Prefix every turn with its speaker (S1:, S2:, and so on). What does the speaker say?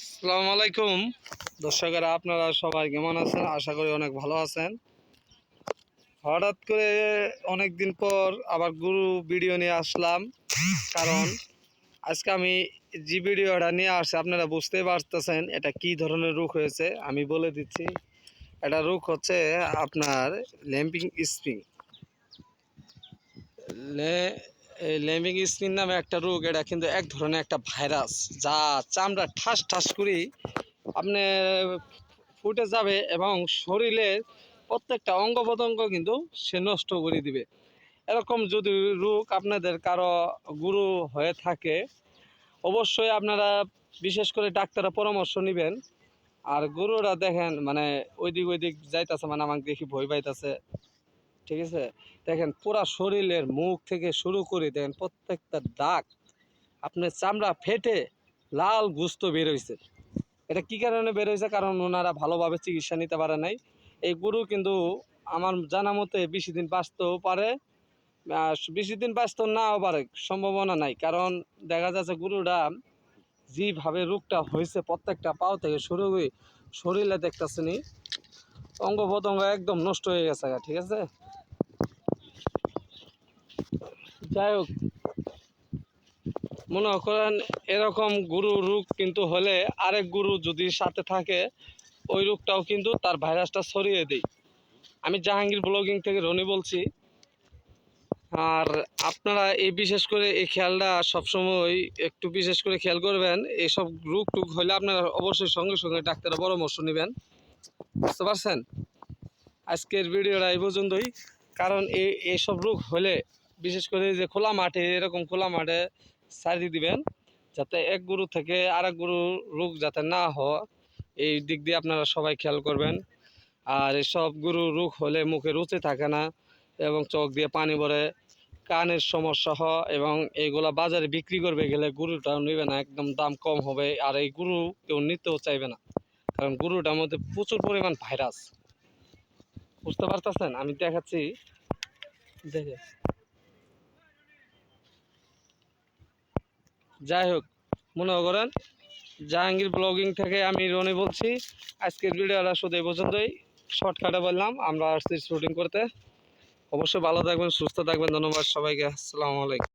S1: আসসালামু আলাইকুম। দর্শকেরা, আপনারা সবাই কেমন আছেন? আশা করি অনেক ভালো আছেন। হঠাৎ করে অনেক দিন পর আবার গুরু ভিডিও নিয়ে আসলাম। কারণ আজকে আমি যে ভিডিওটা নিয়ে আসছি, আপনারা বুঝতেই পারতেছেন এটা কি ধরনের রোগ হয়েছে। আমি বলে দিচ্ছি, এটা রোগ হচ্ছে আপনার ল্যাম্পিং স্প্রিং। ল্যাম্পিং স্প্রিং নামে একটা রোগ, এটা কিন্তু এক ধরনের একটা ভাইরাস, যা চামড়া ঠাস ঠাস করি আপনি ফুটে যাবে এবং শরীরের প্রত্যেকটা অঙ্গ প্রত্যঙ্গ কিন্তু সে নষ্ট করে দিবে। এরকম যদি রোগ আপনাদের কারও গুরু হয়ে থাকে, অবশ্যই আপনারা বিশেষ করে ডাক্তারের পরামর্শ নেবেন। আর গুরুরা দেখেন মানে ওইদিক ওইদিক যাইতাছে মানে আমাকে দেখি ভয় পাইতাছে। ঠিক আছে? দেখেন, পুরা শরীরের মুখ থেকে শুরু করে দেখেন প্রত্যেকটা দাগ, আপনার চামড়া ফেটে লাল গুস্ত বের হয়েছে এটা কি কারণে বের হয়েছে কারণ ওনারা ভালোভাবে চিকিৎসা নিতে পারে নাই। এই গরু কিন্তু আমার জানা মতে বেশি দিন বাঁচতেও পারে বেশি দিন বাঁচতেও নাও পারে, সম্ভাবনা নাই। কারণ দেখা যাচ্ছে গরুটা যেভাবে রোগটা হয়েছে প্রত্যেকটা পাও থেকে শুরু করে শরীরে দেখতেছে নি অঙ্গ প্রত্যঙ্গ একদম নষ্ট হয়ে গেছে ঠিক আছে? যাই হোক, মনে করেন এরকম গুরু রোগ কিন্তু হলে আরেক গুরু যদি সাথে থাকে, ওই রোগটাও কিন্তু তার ভাইরাসটা ছড়িয়ে দেয়। আমি জাহাঙ্গীর ব্লগিং থেকে রনি বলছি। আর আপনারা এই বিশেষ করে এই খেয়ালটা সবসময় একটু বিশেষ করে খেয়াল করবেন, এইসব রোগ টুক হলে আপনারা অবশ্যই সঙ্গে সঙ্গে ডাক্তারের পরামর্শ নেবেন। বুঝতে পারছেন? আজকের ভিডিওটা এই পর্যন্তই। কারণ এই এইসব রোগ হলে বিশেষ করে যে খোলা মাঠে, এরকম খোলা মাঠে সারি দিবেন, যাতে এক গরু থেকে আর এক গরু রোগ যাতে না হয়। এই দিক দিয়ে আপনারা সবাই খেয়াল করবেন। আর এসব গরু রোগ হলে মুখে রুচি থাকে না এবং চোখ দিয়ে পানি পড়ে, কানের সমস্যা হয় এবং এইগুলা বাজারে বিক্রি করবে গেলে গরুটাও নেবে না, একদম দাম কম হবে আর এই গরু কেউ নিতেও চাইবে না। কারণ গরুটার মধ্যে প্রচুর পরিমাণ ভাইরাস। বুঝতে পারতেছেন? আমি দেখাচ্ছি। দেখে যাই হোক, মনে করেন, জাহাঙ্গীর ব্লগিং থেকে আমি রনি বলছি। আজকের ভিডিওটা শুধু এই পর্যন্তই। শর্টকাটে বললাম, আমরা আসছি শুটিং করতে। অবশ্যই ভালো থাকবেন, সুস্থ থাকবেন। ধন্যবাদ সবাইকে। আসসালামু আলাইকুম।